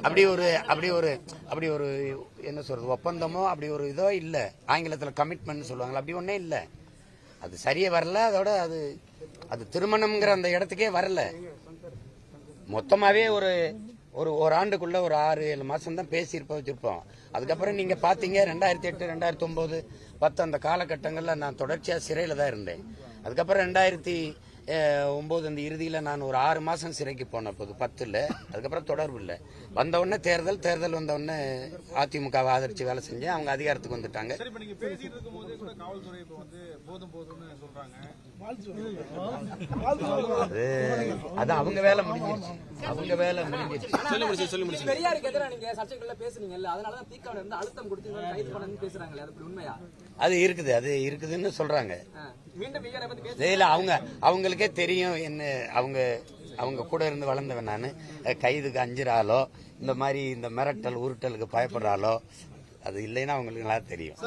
அப்படி ஒரு அப்படி ஒரு அப்படி ஒரு என்ன சொல்றது ஒப்பந்தமோ அப்படி ஒரு இதோ இல்ல. ஆங்கிலத்துல கமிட்மெண்ட் சொல்லுவாங்களா அப்படி ஒண்ணே இல்ல. அது சரியே வரல அதோட அது அது திருமணம்ங்கிற அந்த இடத்துக்கே வரல. மொத்தமாவே ஒரு ஒரு ஒரு ஆண்டுக்குள்ள ஒரு ஆறு ஏழு மாசம் தான் பேசியிருப்போம் வச்சிருப்போம். அதுக்கப்புறம் நீங்க பாத்தீங்க ரெண்டாயிரத்தி எட்டு ரெண்டாயிரத்தி ஒன்பது பத்து அந்த காலகட்டங்கள்ல நான் தொடர்ச்சியா சிறையில தான் இருந்தேன். அதுக்கப்புறம் ரெண்டாயிரத்தி ஒன்பது அந்த இறுதியில நான் ஒரு ஆறு மாசம் சிறைக்கு போன போது பத்துல. அதுக்கப்புறம் தொடர்பு இல்லை. வந்த உடனே தேர்தல் தேர்தல் வந்த உடனே அதிமுகவை ஆதரிச்சு வேலை செஞ்சேன். அவங்க அதிகாரத்துக்கு வந்துட்டாங்க. சரி இப்ப நீங்க பேசிட்டு இருக்கும் போதே கூட காவல்துறை இப்ப வந்து போதும் போதும்னு சொல்றாங்க. அது அது அவங்க வேலை முடிஞ்சிருச்சு. அவங்க வேலை முடிஞ்சிருச்சு. பெரியாருக்கு எதிராக நீங்க சர்ச்சைக்குள்ள பேசுனீங்கல்ல அதனாலதான் தீக்காவில இருந்து அழுத்தம் கொடுத்து இவரை கைது பண்ணணும்னு பேசுறாங்களே அது உண்மையா? அது இருக்குது அது இருக்குதுன்னு சொல்றாங்க. ஆ. இல்ல அவங்க அவங்களுக்கே தெரியும் என்ன அவங்க அவங்க கூட இருந்து வளர்ந்தவன் நான் கைதுக்கு அஞ்சுறாலோ இந்த மாதிரி இந்த மிரட்டல் உருட்டலுக்கு பயப்படுறாலோ அது இல்லைன்னா அவங்களுக்கு நல்லா தெரியும்